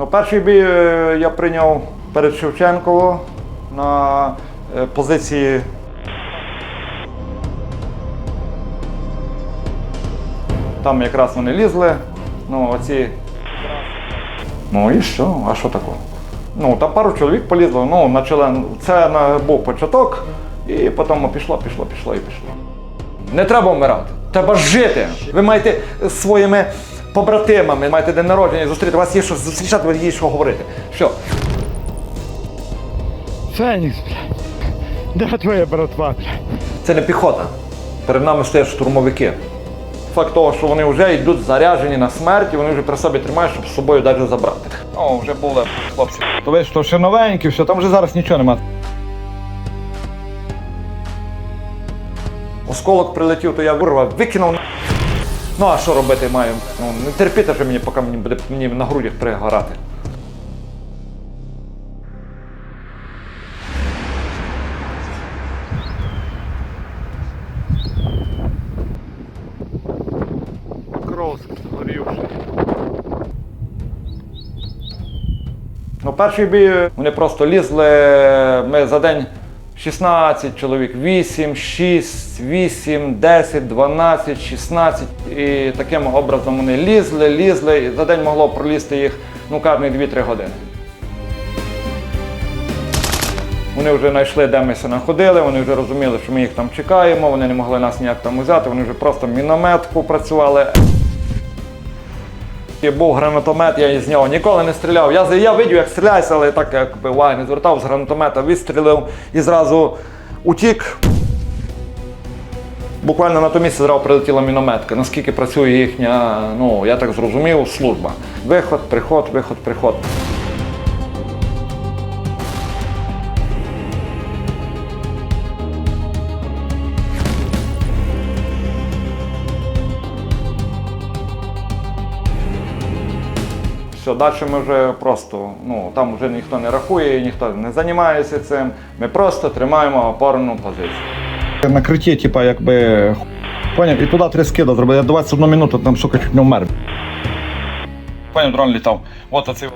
Ну, перший бій е, я прийняв перед Шевченково на е, позиції. Там якраз вони лізли. Ну, оці. Ну і що? А що такого? Ну, там пару чоловік полізло, ну, на член. Це був початок, і потім пішло, пішло, пішло і пішло. Не треба вмирати. Треба жити. Ви маєте своїми побратимами, маєте день народження зустріти. У вас є що зустрічати, у вас є що говорити. Що? Фенікс, блядь. Де твоя братва, блядь? Це не піхота. Перед нами стоять штурмовики. Факт того, що вони вже йдуть заряджені на смерть, і вони вже при собі тримають, щоб з собою далі забрати. О, вже були хлопці. То ви що ще новенькі, все, там вже зараз нічого немає. Осколок прилетів, то я вирвав, викинув. на- Ну а що робити маю? Ну, не терпіти вже мені, поки мені буде мені на грудях пригорати. Крос, горівший. Ну, перший бій вони просто лізли. Ми за день 16 чоловік, 8, 6, 8, 10, 12, 16. І таким образом вони лізли, лізли. І за день могло пролізти їх ну, кожні 2-3 години. Вони вже знайшли, де ми се знаходили, вони вже розуміли, що ми їх там чекаємо, вони не могли нас ніяк там взяти, вони вже просто мінометку працювали. Був гранатомет, я з нього ніколи не стріляв. Я, я видів, як стріляється, але так якби увагу не звертав з гранатомета, вистрілив і зразу утік. Буквально на то місце зразу прилетіла мінометка. Наскільки працює їхня, ну я так зрозумів, служба. Виход, приход, виход, приход. Все, далі ми вже просто, ну там вже ніхто не рахує, ніхто не займається цим. Ми просто тримаємо опорну позицію. Накриття, типа, якби. Поняв, і туди три скида зробили. Я 21 минуту там сука чуть не вмер. Поняв, дрон літав. От оцей.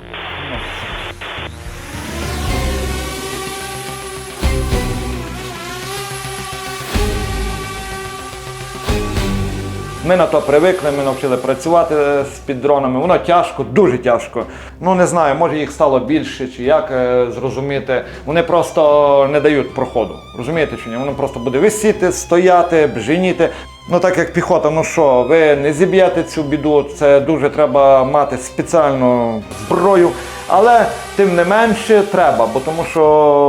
Ми на то привикли, ми навчили працювати з піддронами. Воно тяжко, дуже тяжко. Ну не знаю, може їх стало більше чи як е, зрозуміти. Вони просто не дають проходу. Розумієте чи ні? Воно просто буде висіти, стояти, бженіти. Ну так як піхота, ну що, ви не зіб'єте цю біду, це дуже треба мати спеціальну зброю. Але тим не менше треба, бо тому що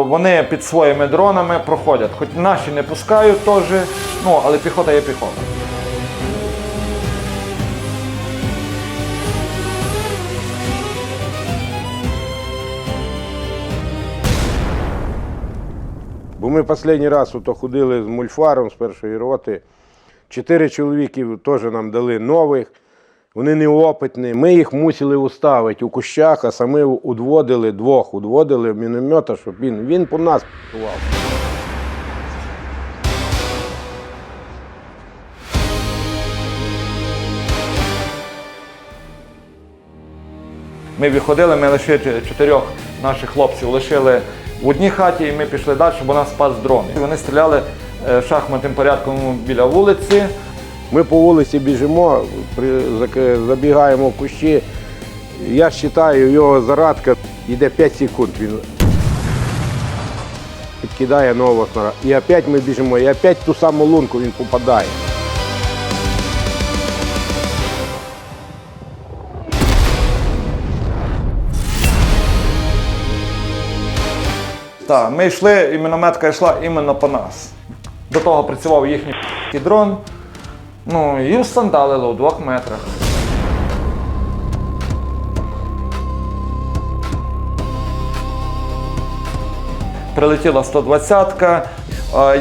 вони під своїми дронами проходять. Хоч наші не пускають теж, ну але піхота є піхота. Бо ми останній раз ходили з мульфаром з першої роти. Чотири чоловіки теж нам дали нових. Вони неопитні. Ми їх мусили уставити у кущах, а самі удводили двох, удводили в міномета, щоб він, він по нас працював. Ми виходили, ми лише чотирьох наших хлопців лишили в одній хаті, і ми пішли далі, бо нас спас дрон. Вони стріляли е, шахматним порядком біля вулиці. Ми по вулиці біжимо, забігаємо в кущі. Я вважаю, його зарадка йде 5 секунд. Він підкидає нового снаряда. І опять ми біжимо, і опять ту саму лунку він попадає. Так, ми йшли, і мінометка йшла іменно по нас. До того працював їхній дрон. Ну і сандалило у двох метрах. Прилетіла 120-ка.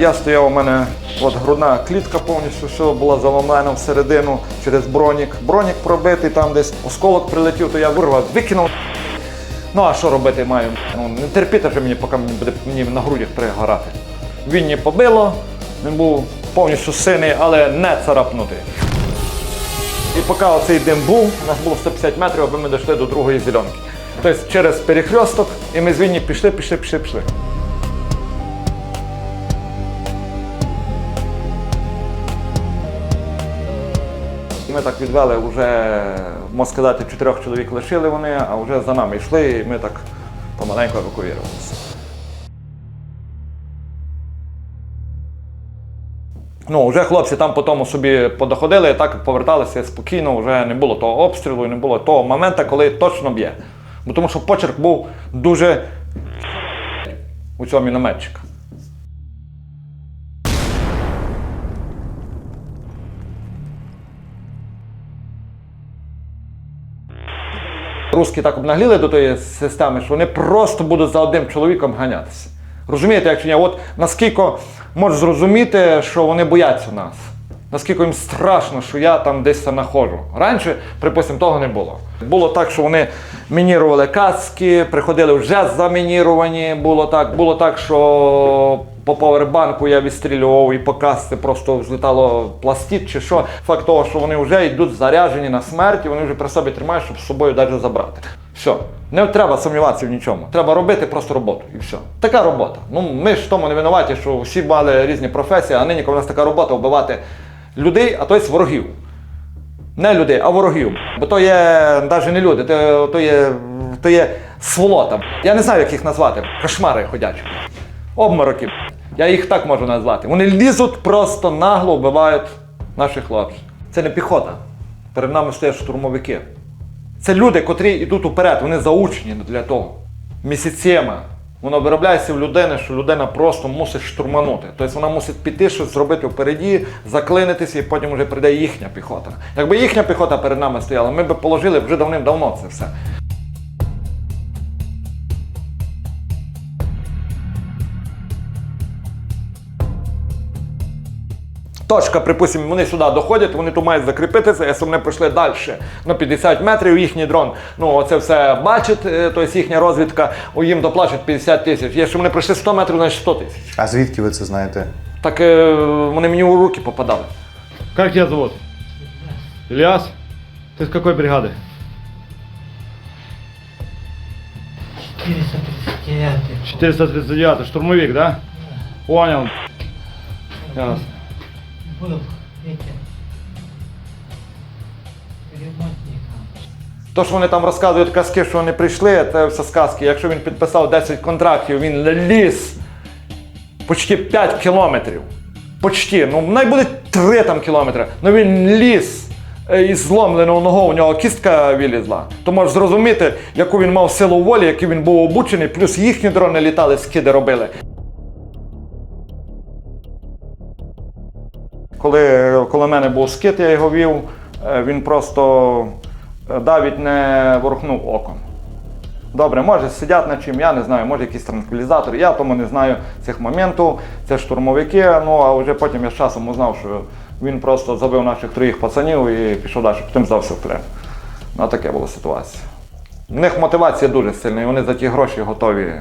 Я стояв, у мене от грудна клітка повністю що була заломлена всередину через бронік. Бронік пробитий, там десь осколок прилетів, то я вирвав, викинув. Ну а що робити маю? Ну, не терпіти вже мені, поки мені буде мені на грудях пригорати. Він не побило, він був повністю синий, але не царапнутий. І поки оцей дим був, у нас було 150 метрів, аби ми дійшли до другої зеленки. Тобто через перехресток, і ми з Вінні пішли, пішли, пішли, пішли. Ми так відвели вже, можна сказати, чотирьох чоловік лишили вони, а вже за нами йшли, і ми так помаленьку евакуювалися. Ну, вже хлопці там по тому собі подоходили, так поверталися спокійно, вже не було того обстрілу, не було того моменту, коли точно б'є. Бо тому що почерк був дуже у цього мінометчика. Руски так обнагліли до тої системи, що вони просто будуть за одним чоловіком ганятися. Розумієте, як чи ні? От наскільки можеш зрозуміти, що вони бояться нас. Наскільки їм страшно, що я там десь знаходжу. Раніше, припустимо, того не було. Було так, що вони мінірували каски, приходили вже замініровані. Було так, було так, що по павербанку я відстрілював і по касці просто злітало пластит чи що. Факт того, що вони вже йдуть заряжені на смерть, і вони вже при собі тримають, щоб з собою навіть забрати. Все. Не треба сумніватися в нічому. Треба робити просто роботу. І все. Така робота. Ну ми ж тому не винуваті, що всі мали різні професії, а нині, у нас така робота вбивати людей, а то є ворогів. Не людей, а ворогів. Бо то є навіть не люди, то, то, є, то є сволота. Я не знаю, як їх назвати. Кошмари ходячі. Обмороки. Я їх так можу назвати. Вони лізуть просто нагло вбивають наших хлопців. Це не піхота. Перед нами стоять штурмовики. Це люди, котрі йдуть уперед, вони заучені для того. Місяцями. Воно виробляється в людини, що людина просто мусить штурманути. Тобто вона мусить піти щось зробити впереді, заклинитися, і потім вже прийде їхня піхота. Якби їхня піхота перед нами стояла, ми б положили вже давним-давно це все. Точка, припустимо, вони сюди доходять, вони тут мають закріпитися, якщо вони пройшли далі на 50 метрів, їхній дрон, ну це все бачить, е, тобто їхня розвідка, їм доплачуть 50 тисяч. Якщо вони пройшли 100 метрів, значить 100 тисяч. А звідки ви це знаєте? Так е, вони мені у руки попадали. Как тебя зовут? Ильяс? Ты с какой бригады? 439. 439, штурмовик, да? Понял. Ясно. То, що вони там розказують казки, що вони прийшли, це все сказки. Якщо він підписав 10 контрактів, він ліз почти 5 кілометрів. Почти, ну най буде 3 там кілометри. Ну він ліз е, із зломленою ногою, у нього кістка вилізла. То можеш зрозуміти, яку він мав силу волі, який він був обучений, плюс їхні дрони літали, скиди робили. Коли коло мене був скид, я його вів, е, він просто е, навіть не ворухнув оком. Добре, може сидять на чим, я не знаю, може якісь транквілізатори, я тому не знаю цих моментів, це штурмовики, ну а вже потім я з часом узнав, що він просто забив наших троїх пацанів і пішов далі, потім здався в плен. Ну, таке була ситуація. В них мотивація дуже сильна, і вони за ті гроші готові.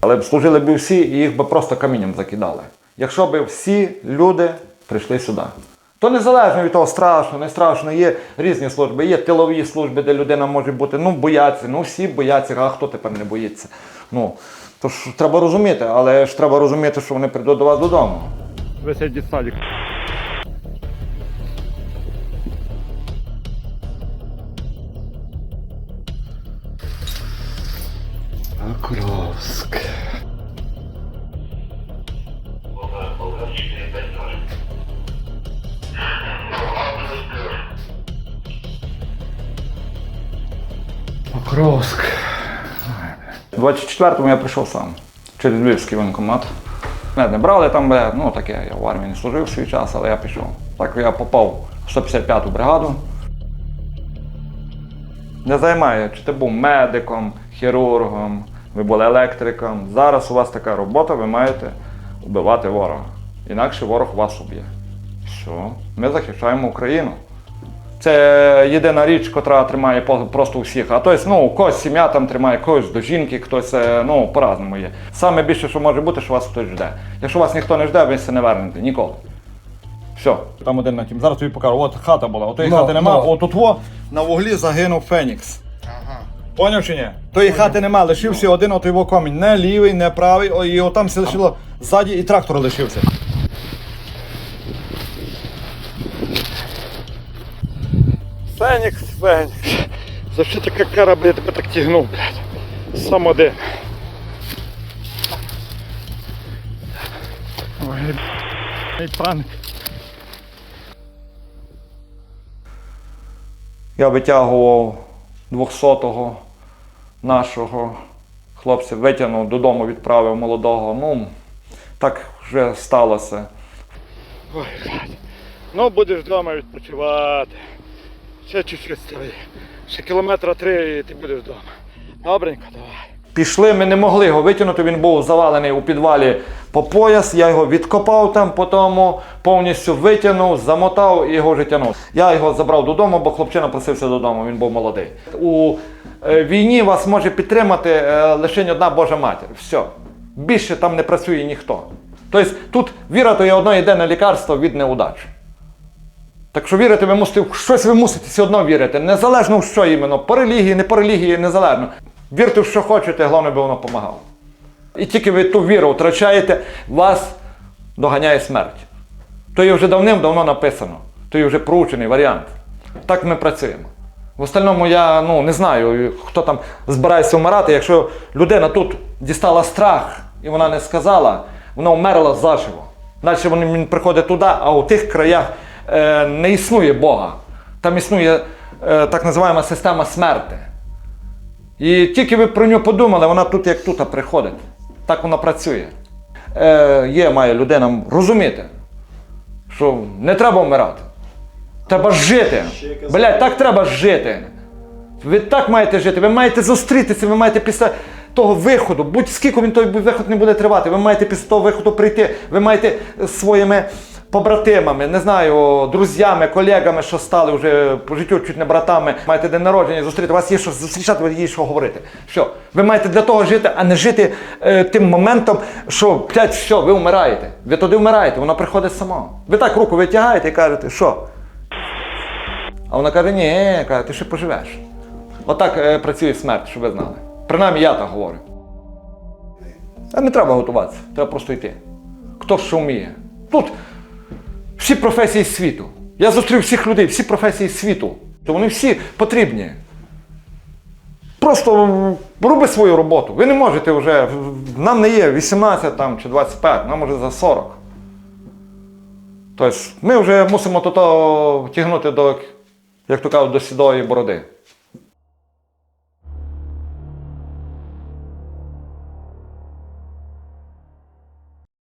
Але б служили б всі і їх би просто камінням закидали. Якщо б всі люди прийшли сюди. То незалежно від того, страшно, не страшно, є різні служби, є тилові служби, де людина може бути, ну бояться, ну всі бояться, а хто тепер не боїться. Ну, то ж треба розуміти, але ж треба розуміти, що вони прийдуть до вас додому. Весь дитсадик. Покровск. Покровск. 24-му я прийшов сам через Львівський воєнкомат. Мене не брали там, ну таке, я в армії не служив свій час, але я пішов. Так я попав в 155-ту бригаду. Не займає, чи ти був медиком, хірургом, ви були електриком. Зараз у вас така робота, ви маєте вбивати ворога. Інакше ворог вас уб'є. Все, ми захищаємо Україну. Це єдина річ, котра тримає просто всіх. А тобто, ну, когось сім'я там тримає, когось до жінки, хтось е, ну, по-разному є. Саме більше, що може бути, що вас хтось жде. Якщо вас ніхто не жде, ви це не вернете ніколи. Все. Там один на тім. Зараз тобі покажу. От хата була. Отої Ну, хати нема. ну. От тут во на вуглі загинув Фенікс. Поняв чи ні? Тої хати нема, лишився один от його комінь. Не лівий, не правий, і отам все лишило ззаді і трактор лишився. Фенікс, Фенікс. За що така кара, блядь, я тебе так тягнув, блядь. Сам один. Ой, ай, паник. Я витягував 200-го нашого хлопця, витягнув додому, відправив молодого. Ну, так вже сталося. Ой, блядь. Ну, будеш вдома відпочивати. Ще чуть-чуть старий. Ще кілометра три і ти будеш вдома. Добренько, давай. Пішли, ми не могли його витягнути, він був завалений у підвалі по пояс. Я його відкопав там, потім повністю витягнув, замотав і його вже тягнув. Я його забрав додому, бо хлопчина просився додому, він був молодий. У е, війні вас може підтримати е, лише одна Божа матір. Все. Більше там не працює ніхто. Тобто тут віра то є одно єдине лікарство від неудач. Так що вірити ви мусите, в щось ви мусите все одно вірити. Незалежно в що іменно, по релігії, не по релігії, незалежно. Вірте в що хочете, головне, би воно допомагало. І тільки ви ту віру втрачаєте, вас доганяє смерть. То є вже давним-давно написано, то є вже проучений варіант. Так ми працюємо. В остальному я ну, не знаю, хто там збирається вмирати. Якщо людина тут дістала страх і вона не сказала, вона вмерла заживо. Далі він приходить туди, а у тих краях не існує Бога. Там існує е, так називаємо система смерти. І тільки ви про нього подумали, вона тут як тут приходить. Так вона працює. Е, є, має людина розуміти, що не треба вмирати. Треба жити. Блядь, так треба жити. Ви так маєте жити, ви маєте зустрітися, ви маєте після того виходу, будь скільки він той виход не буде тривати, ви маєте після того виходу прийти, ви маєте своїми побратимами, не знаю, друзями, колегами, що стали вже по життю чуть не братами, маєте день народження, зустріти, у вас є що зустрічати, є що говорити. Що? Ви маєте для того жити, а не жити е, тим моментом, що, блядь, все, ви вмираєте. Ви туди вмираєте, воно приходить само. Ви так руку витягаєте і кажете, що? А вона каже, ні, каже, ти ще поживеш. Отак е, працює смерть, щоб ви знали. Принаймні я так говорю. А не треба готуватися, треба просто йти. Хто що вміє. Тут всі професії світу. Я зустрів всіх людей, всі професії світу. То вони всі потрібні. Просто роби свою роботу. Ви не можете вже. Нам не є 18 там, чи 25, нам вже за 40. Тобто ми вже мусимо то тягнути до, як то кажуть, до сідої бороди.